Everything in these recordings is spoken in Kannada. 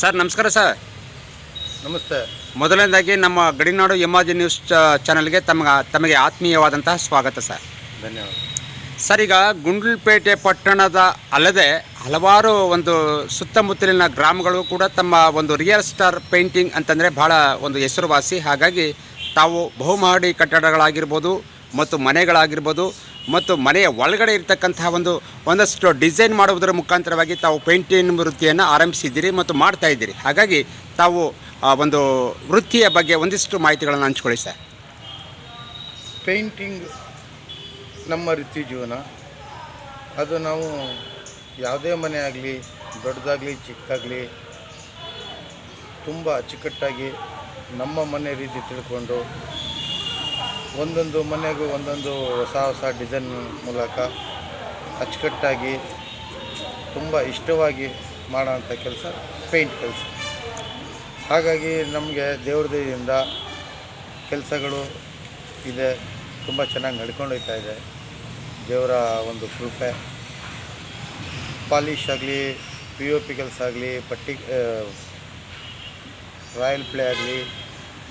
ಸರ್ ನಮಸ್ಕಾರ ಸರ್. ನಮಸ್ತೆ. ಮೊದಲನೇದಾಗಿ ನಮ್ಮ ಗಡಿನಾಡು ಎಮಾಜಿ ನ್ಯೂಸ್ ಚ- ಚಾನಲ್ಗೆ ತಮಗೆ ತಮಗೆ ಆತ್ಮೀಯವಾದಂತಹ ಸ್ವಾಗತ ಸರ್. ಧನ್ಯವಾದ. ಸರ್ ಈಗ ಗುಂಡ್ಲುಪೇಟೆ ಪಟ್ಟಣದ ಅಲ್ಲದೆ ಹಲವಾರು ಒಂದು ಸುತ್ತಮುತ್ತಲಿನ ಗ್ರಾಮಗಳು ಕೂಡ ತಮ್ಮ ಒಂದು ರಿಯಲ್ ಸ್ಟಾರ್ ಪೇಂಟಿಂಗ್ ಅಂತಂದರೆ ಭಾಳ ಒಂದು ಹೆಸರುವಾಸಿ. ಹಾಗಾಗಿ ತಾವು ಬಹುಮಹಡಿ ಕಟ್ಟಡಗಳಾಗಿರ್ಬೋದು ಮತ್ತು ಮನೆಗಳಾಗಿರ್ಬೋದು ಮತ್ತು ಮನೆಯ ಒಳಗಡೆ ಇರತಕ್ಕಂತಹ ಒಂದು ಒಂದಷ್ಟು ಡಿಸೈನ್ ಮಾಡುವುದರ ಮುಖಾಂತರವಾಗಿ ತಾವು ಪೇಂಟಿಂಗ್ ವೃತ್ತಿಯನ್ನು ಆರಂಭಿಸಿದ್ದೀರಿ ಮತ್ತು ಮಾಡ್ತಾ ಇದ್ದೀರಿ. ಹಾಗಾಗಿ ತಾವು, ಆ, ಒಂದು ವೃತ್ತಿಯ ಬಗ್ಗೆ ಒಂದಿಷ್ಟು ಮಾಹಿತಿಗಳನ್ನು ಹಂಚ್ಕೊಳ್ಳಿ ಸರ್. ಪೇಂಟಿಂಗ್ ನಮ್ಮ ವೃತ್ತಿ ಜೀವನ. ಅದು ನಾವು ಯಾವುದೇ ಮನೆ ಆಗಲಿ, ದೊಡ್ಡದಾಗಲಿ, ಚಿಕ್ಕದಾಗಲಿ, ತುಂಬ ಅಚ್ಚುಕಟ್ಟಾಗಿ ನಮ್ಮ ಮನೆ ರೀತಿ ತಿಳ್ಕೊಂಡು ಒಂದೊಂದು ಮನೆಗೂ ಒಂದೊಂದು ಹೊಸ ಹೊಸ ಡಿಸೈನ್ ಮೂಲಕ ಅಚ್ಚುಕಟ್ಟಾಗಿ ತುಂಬ ಇಷ್ಟವಾಗಿ ಮಾಡೋವಂಥ ಕೆಲಸ ಪೇಂಟ್ ಕೆಲಸ. ಹಾಗಾಗಿ ನಮಗೆ ದೇವ್ರ ದಯೆಯಿಂದ ಕೆಲಸಗಳು ಇದೆ, ತುಂಬ ಚೆನ್ನಾಗಿ ನಡ್ಕೊಂಡು ಹೋಗ್ತಾ ಇದೆ. ದೇವರ ಒಂದು ಕೃಪೆ. ಪಾಲಿಶ್ ಆಗಲಿ, ಪಿ ಒ ಪಿ ಕೆಲಸ ಆಗಲಿ, ಪಟ್ಟಿ ರಾಯಲ್ ಪ್ಲೇ ಆಗಲಿ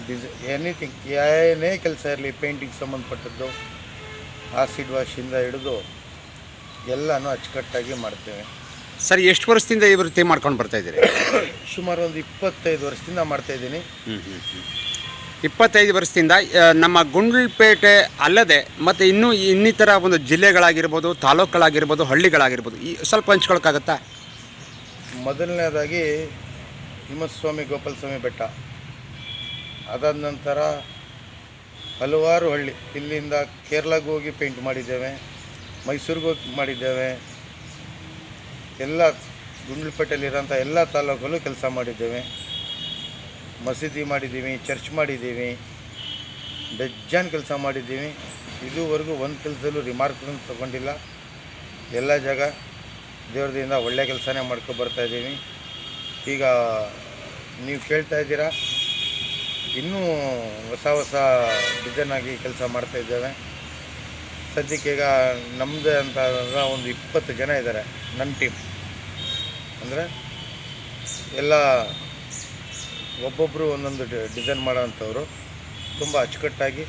ಡಿಸ್ ಎನಿಥಿಂಗ್ ಏನೇ ಕೆಲಸ ಇರಲಿ ಪೇಂಟಿಂಗ್ ಸಂಬಂಧಪಟ್ಟದ್ದು ಆಸಿಡ್ ವಾಶಿಂದ ಹಿಡಿದು ಎಲ್ಲನೂ ಅಚ್ಚುಕಟ್ಟಾಗಿ ಮಾಡ್ತೇವೆ. ಸರ್ ಎಷ್ಟು ವರ್ಷದಿಂದ ಈ ವೃತ್ತಿ ಮಾಡ್ಕೊಂಡು ಬರ್ತಾ ಇದ್ದೀರಿ? ಸುಮಾರು ಒಂದು ಇಪ್ಪತ್ತೈದು ವರ್ಷದಿಂದ ಮಾಡ್ತಾಯಿದ್ದೀನಿ ಇಪ್ಪತ್ತೈದು ವರ್ಷದಿಂದ ಆ, ನಮ್ಮ ಗುಂಡ್ಲುಪೇಟೆ ಅಲ್ಲದೆ ಮತ್ತು ಇನ್ನೂ ಇನ್ನಿತರ ಒಂದು ಜಿಲ್ಲೆಗಳಾಗಿರ್ಬೋದು ತಾಲೂಕುಗಳಾಗಿರ್ಬೋದು ಹಳ್ಳಿಗಳಾಗಿರ್ಬೋದು ಈ ಸ್ವಲ್ಪ ಹಂಚ್ಕೊಳಕ್ಕಾಗತ್ತಾ? ಮೊದಲನೇದಾಗಿ ಹಿಮಸ್ವಾಮಿ ಗೋಪಾಲಸ್ವಾಮಿ ಬೆಟ್ಟ. ಅದಾದ ನಂತರ ಹಲವಾರು ಹಳ್ಳಿ, ಇಲ್ಲಿಂದ ಕೇರಳಕ್ಕೆ ಹೋಗಿ ಪೇಂಟ್ ಮಾಡಿದ್ದೇವೆ, ಮೈಸೂರಿಗೆ ಹೋಗಿ ಮಾಡಿದ್ದೇವೆ, ಎಲ್ಲ ಗುಂಡ್ಲುಪೇಟೆಯಲ್ಲಿರೋಂಥ ಎಲ್ಲ ತಾಲೂಕಲ್ಲೂ ಕೆಲಸ ಮಾಡಿದ್ದೇವೆ. ಮಸೀದಿ ಮಾಡಿದ್ದೀವಿ, ಚರ್ಚ್ ಮಾಡಿದ್ದೀವಿ ಬೆಜ್ಜಾನ್ ಕೆಲಸ ಮಾಡಿದ್ದೀವಿ. ಇದುವರೆಗೂ ಒಂದು ಕೆಲಸದಲ್ಲೂ ರಿಮಾರ್ಕ್ ತಗೊಂಡಿಲ್ಲ. ಎಲ್ಲ ಜಾಗ ದೇವ್ರದಿಂದ ಒಳ್ಳೆ ಕೆಲಸನೇ ಮಾಡ್ಕೊ ಬರ್ತಾ ಇದ್ದೀವಿ. ಈಗ ನೀವು ಕೇಳ್ತಾ ಇದ್ದೀರಾ ಇನ್ನೂ ಹೊಸ ಹೊಸ ಡಿಸೈನ್ ಆಗಿ ಕೆಲಸ ಮಾಡ್ತಾ ಇದ್ದೇವೆ. ಸದ್ಯಕ್ಕೆ ಈಗ ನಮ್ಮದೇ ಅಂತ ಒಂದು ಇಪ್ಪತ್ತು ಜನ ಇದ್ದಾರೆ ನನ್ನ ಟೀಮ್ ಅಂದರೆ ಎಲ್ಲ ಒಬ್ಬೊಬ್ಬರು ಒಂದೊಂದು ಡಿಸೈನ್ ಮಾಡೋವಂಥವ್ರು. ತುಂಬ ಅಚ್ಚುಕಟ್ಟಾಗಿ,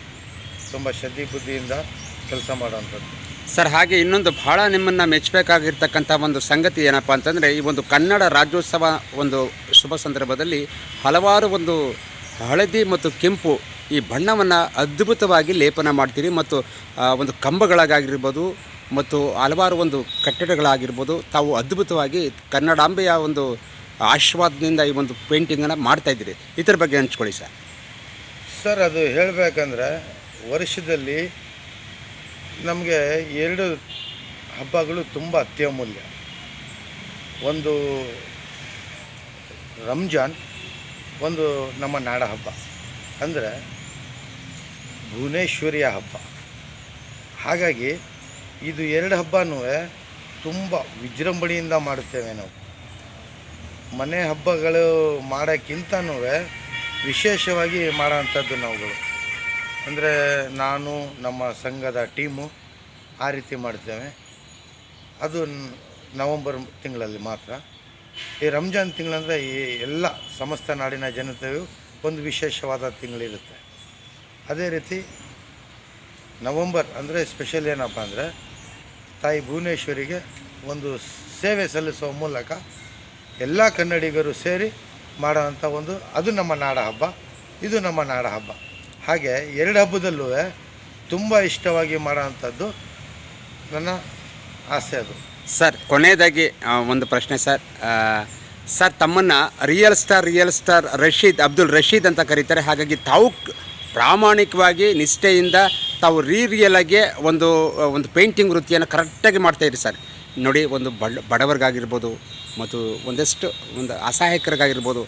ತುಂಬ ಶ್ರದ್ಧೆ ಬುದ್ಧಿಯಿಂದ ಕೆಲಸ ಮಾಡೋವಂಥದ್ದು. ಸರ್, ಹಾಗೆ ಇನ್ನೊಂದು ಭಾಳ ನಿಮ್ಮನ್ನು ಮೆಚ್ಚಬೇಕಾಗಿರ್ತಕ್ಕಂಥ ಒಂದು ಸಂಗತಿ ಏನಪ್ಪ ಅಂತಂದರೆ, ಈ ಒಂದು ಕನ್ನಡ ರಾಜ್ಯೋತ್ಸವ ಒಂದು ಶುಭ ಸಂದರ್ಭದಲ್ಲಿ ಹಲವಾರು ಒಂದು ಹಳದಿ ಮತ್ತು ಕೆಂಪು ಈ ಬಣ್ಣವನ್ನು ಅದ್ಭುತವಾಗಿ ಲೇಪನ ಮಾಡ್ತೀರಿ ಮತ್ತು ಒಂದು ಕಂಬಗಳಾಗಿರ್ಬೋದು ಮತ್ತು ಹಲವಾರು ಒಂದು ಕಟ್ಟಡಗಳಾಗಿರ್ಬೋದು, ತಾವು ಅದ್ಭುತವಾಗಿ ಕನ್ನಡಾಂಬೆಯ ಒಂದು ಆಶೀರ್ವಾದದಿಂದ ಈ ಒಂದು ಪೇಂಟಿಂಗನ್ನು ಮಾಡ್ತಾಯಿದ್ದೀರಿ ಇದರ ಬಗ್ಗೆ ಹಂಚ್ಕೊಳ್ಳಿ ಸರ್. ಸರ್, ಅದು ಹೇಳಬೇಕಂದ್ರೆ ವರ್ಷದಲ್ಲಿ ನಮಗೆ ಎರಡು ಹಬ್ಬಗಳು ತುಂಬ ಅತ್ಯಮೂಲ್ಯ. ಒಂದು ರಂಜಾನ್ ಒಂದು ನಮ್ಮ ನಾಡ ಹಬ್ಬ. ಅಂದರೆ ಭುವನೇಶ್ವರಿಯ ಹಬ್ಬ. ಹಾಗಾಗಿ ಇದು ಎರಡು ಹಬ್ಬನೂ ತುಂಬ ವಿಜೃಂಭಣೆಯಿಂದ ಮಾಡುತ್ತೇವೆ ನಾವು. ಮನೆ ಹಬ್ಬಗಳು ಮಾಡೋಕ್ಕಿಂತನೂ ವಿಶೇಷವಾಗಿ ಮಾಡೋವಂಥದ್ದು ನಾವುಗಳು. ಅಂದರೆ ನಾನು, ನಮ್ಮ ಸಂಘದ ಟೀಮು ಆ ರೀತಿ ಮಾಡ್ತೇವೆ. ಅದು ನವಂಬರ್ ತಿಂಗಳಲ್ಲಿ ಮಾತ್ರ. ಈ ರಂಜಾನ್ ತಿಂಗಳಂದರೆ ಈ ಎಲ್ಲ ಸಮಸ್ತ ನಾಡಿನ ಜನತೆಯು ಒಂದು ವಿಶೇಷವಾದ ತಿಂಗಳಿರುತ್ತೆ. ಅದೇ ರೀತಿ ನವಂಬರ್ ಅಂದರೆ ಸ್ಪೆಷಲ್ ಏನಪ್ಪ ಅಂದರೆ ತಾಯಿ ಭುವನೇಶ್ವರಿಗೆ ಒಂದು ಸೇವೆ ಸಲ್ಲಿಸುವ ಮೂಲಕ ಎಲ್ಲ ಕನ್ನಡಿಗರು ಸೇರಿ ಮಾಡೋವಂಥ ಒಂದು, ಅದು ನಮ್ಮ ನಾಡ ಹಬ್ಬ, ಇದು ನಮ್ಮ ನಾಡ ಹಬ್ಬ. ಹಾಗೆ ಎರಡು ಹಬ್ಬದಲ್ಲೂ ತುಂಬ ಇಷ್ಟವಾಗಿ ಮಾಡೋವಂಥದ್ದು ನನ್ನ ಆಸೆ ಅದು. ಸರ್, ಕೊನೆಯದಾಗಿ ಒಂದು ಪ್ರಶ್ನೆ ಸರ್. ಸರ್, ತಮ್ಮನ್ನು real star real star Rashid, Abdul Rashid ಅಂತ ಕರೀತಾರೆ. ಹಾಗಾಗಿ ತಾವು ಪ್ರಾಮಾಣಿಕವಾಗಿ ನಿಷ್ಠೆಯಿಂದ ತಾವು ರೀ ರಿಯಲ್ ಆಗಿ ಒಂದು ಒಂದು ಪೇಂಟಿಂಗ್ ವೃತ್ತಿಯನ್ನು ಕರೆಕ್ಟಾಗಿ ಮಾಡ್ತಾಯಿರಿ ಸರ್. ನೋಡಿ, ಒಂದು ಬಡ, ಬಡವರಿಗಾಗಿರ್ಬೋದು ಮತ್ತು ಒಂದಷ್ಟು, ಒಂದು ಅಸಹಾಯಕರಿಗಾಗಿರ್ಬೋದು.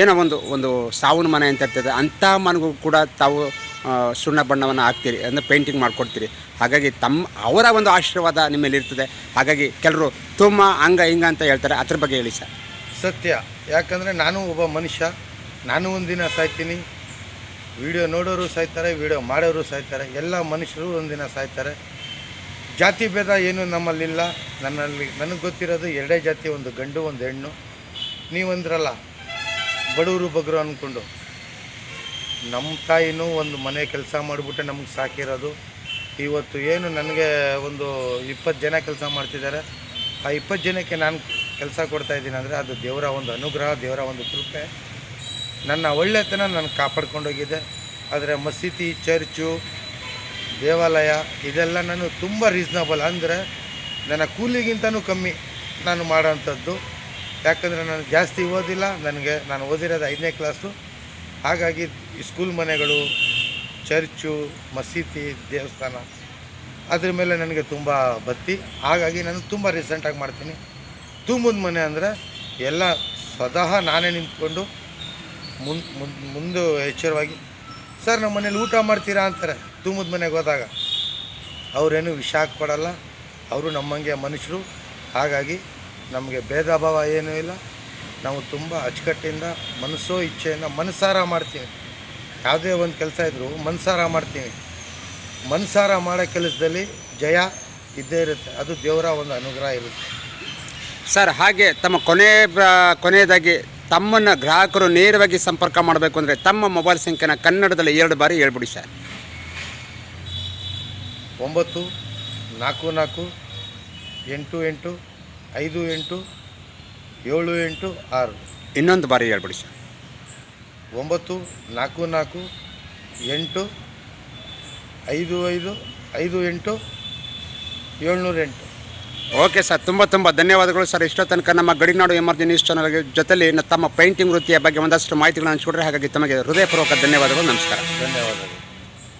ಏನೋ ಒಂದು ಒಂದು ಸಾವನ ಮನೆ ಅಂತ ಇರ್ತದೆ. ಅಂಥ ಮನೆಗೂ ಕೂಡ ತಾವು ಸುಣ್ಣ ಬಣ್ಣವನ್ನು ಹಾಕ್ತೀರಿ, ಅಂದರೆ ಪೇಂಟಿಂಗ್ ಮಾಡಿಕೊಡ್ತೀರಿ. ಹಾಗಾಗಿ ತಮ್ಮ, ಅವರ ಒಂದು ಆಶೀರ್ವಾದ ನಿಮ್ಮಲ್ಲಿ ಇರ್ತದೆ. ಹಾಗಾಗಿ ಕೆಲವರು ತುಂಬ ಹಂಗ ಹಿಂಗ ಅಂತ ಹೇಳ್ತಾರೆ. ಅದ್ರ ಬಗ್ಗೆ ಹೇಳಿ ಸರ್. ಸತ್ಯ. ಯಾಕಂದರೆ ನಾನು ಒಬ್ಬ ಮನುಷ್ಯ. ನಾನು ಒಂದಿನ ಸಾಯ್ತೀನಿ. ವಿಡಿಯೋ ನೋಡೋರು ಸಾಯ್ತಾರೆ, ವಿಡಿಯೋ ಮಾಡೋರು ಸಾಯ್ತಾರೆ. ಎಲ್ಲ ಮನುಷ್ಯರು ಒಂದಿನ ಸಾಯ್ತಾರೆ. ಜಾತಿ ಭೇದ ಏನು ನಮ್ಮಲ್ಲಿಲ್ಲ. ನನ್ನಲ್ಲಿ, ನನಗೆ ಗೊತ್ತಿರೋದು ಎರಡೇ ಜಾತಿ, ಒಂದು ಗಂಡು, ಒಂದು ಹೆಣ್ಣು. ನೀವಂದ್ರಲ್ಲ ಬಡವರು ಬಗ್ರು ಅಂದ್ಕೊಂಡು ನಮ್ಮ ತಾಯಿನೂ ಒಂದು ಮನೆ ಕೆಲಸ ಮಾಡಿಬಿಟ್ಟೆ ನಮಗೆ ಸಾಕಿರೋದು. ಇವತ್ತು ಏನು ನನಗೆ ಒಂದು ಇಪ್ಪತ್ತು ಜನ ಕೆಲಸ ಮಾಡ್ತಿದ್ದಾರೆ. ಆ ಇಪ್ಪತ್ತು ಜನಕ್ಕೆ ನಾನು ಕೆಲಸ ಕೊಡ್ತಾ ಅಂದರೆ ಅದು ದೇವರ ಒಂದು ಅನುಗ್ರಹ, ದೇವರ ಒಂದು ಕೃಪೆ. ನನ್ನ ಒಳ್ಳೆತನ ನಾನು ಕಾಪಾಡ್ಕೊಂಡೋಗಿದೆ. ಆದರೆ ಮಸೀದಿ, ಚರ್ಚು, ದೇವಾಲಯ, ಇದೆಲ್ಲ ನಾನು ತುಂಬ ರೀಸ್ನಬಲ್ ಅಂದರೆ ನನ್ನ ಕೂಲಿಗಿಂತನೂ ಕಮ್ಮಿ ನಾನು ಮಾಡೋಂಥದ್ದು. ಯಾಕಂದರೆ ನಾನು ಜಾಸ್ತಿ ಓದಿಲ್ಲ, ನನಗೆ ನಾನು ಓದಿರೋದು ಐದನೇ ಕ್ಲಾಸು ಹಾಗಾಗಿ ಸ್ಕೂಲ್ ಮನೆಗಳು, ಚರ್ಚು, ಮಸೀದಿ, ದೇವಸ್ಥಾನ, ಅದ್ರ ಮೇಲೆ ನನಗೆ ತುಂಬ ಬತ್ತಿ ಹಾಗಾಗಿ ನಾನು ತುಂಬ ರೀಸೆಂಟಾಗಿ ಮಾಡ್ತೀನಿ. ತುಂಬದ ಮನೆ ಅಂದರೆ ಎಲ್ಲ ಸ್ವತಃ ನಾನೇ ನಿಂತ್ಕೊಂಡು ಮುನ್ ಮುಂದೆ ಎಚ್ಚರವಾಗಿ, ಸರ್, ನಮ್ಮ ಮನೇಲಿ ಊಟ ಮಾಡ್ತೀರಾ? ಅಂತಾರೆ ತುಂಬದ ಮನೆಗೆ ಹೋದಾಗ. ಅವರೇನು ವಿಷ ಹಾಕ್ಕೊಡಲ್ಲ ಅವರು ನಮ್ಮಂಗೆ ಮನುಷ್ಯರು. ಹಾಗಾಗಿ ನಮಗೆ ಭೇದ ಭಾವ ಏನೂ ಇಲ್ಲ. ನಾವು ತುಂಬ ಅಚ್ಚುಕಟ್ಟಿಂದ ಮನಸ್ಸೋ ಇಚ್ಛೆಯಿಂದ ಮನಸಾರ ಮಾಡ್ತೀವಿ. ಯಾವುದೇ ಒಂದು ಕೆಲಸ ಇದ್ದರೂ ಮನಸಾರ ಮಾಡ್ತೀವಿ. ಮನಸಾರ ಮಾಡೋ ಕೆಲಸದಲ್ಲಿ ಜಯ ಇದ್ದೇ ಇರುತ್ತೆ. ಅದು ದೇವರ ಒಂದು ಅನುಗ್ರಹ ಇರುತ್ತೆ. ಸರ್ ಹಾಗೆ ತಮ್ಮ ಕೊನೆ ಬ- ಕೊನೆಯದಾಗಿ ತಮ್ಮನ್ನು ಗ್ರಾಹಕರು ನೇರವಾಗಿ ಸಂಪರ್ಕ ಮಾಡಬೇಕು ಅಂದರೆ ತಮ್ಮ ಮೊಬೈಲ್ ಸಂಖ್ಯೆನ ಕನ್ನಡದಲ್ಲಿ ಎರಡು ಬಾರಿ ಹೇಳ್ಬಿಡಿ ಸರ್. ಒಂಬತ್ತು ನಾಲ್ಕು ನಾಲ್ಕು ಎಂಟು ಎಂಟು ಐದು ಎಂಟು ಏಳು ಎಂಟು ಆರು. ಇನ್ನೊಂದು ಬಾರಿ ಹೇಳ್ಬಿಡಿ ಸರ್. ಒಂಬತ್ತು ನಾಲ್ಕು ನಾಲ್ಕು ಎಂಟು ಐದು ಐದು ಐದು ಎಂಟು ಏಳ್ನೂರ ಎಂಟು. ಓಕೆ ಸರ್ ತುಂಬ ತುಂಬ ಧನ್ಯವಾದಗಳು ಸರ್. ಇಷ್ಟೋ ತನಕ ನಮ್ಮ ಗಡಿನಾಡು ಎಮರ್ಜಿ ನ್ಯೂಸ್ ಚಾನಲ್ ಜೊತೆಲಿ ತಮ್ಮ ಪೇಂಟಿಂಗ್ ವೃತ್ತಿಯ ಬಗ್ಗೆ ಒಂದಷ್ಟು ಮಾಹಿತಿಗಳನ್ನು ಹಂಚಿಕೊಡ್ರೆ ಹಾಗಾಗಿ ತಮಗೆ ಹೃದಯಪೂರ್ವಕ ಧನ್ಯವಾದಗಳು. ನಮಸ್ಕಾರ. ಧನ್ಯವಾದಗಳು.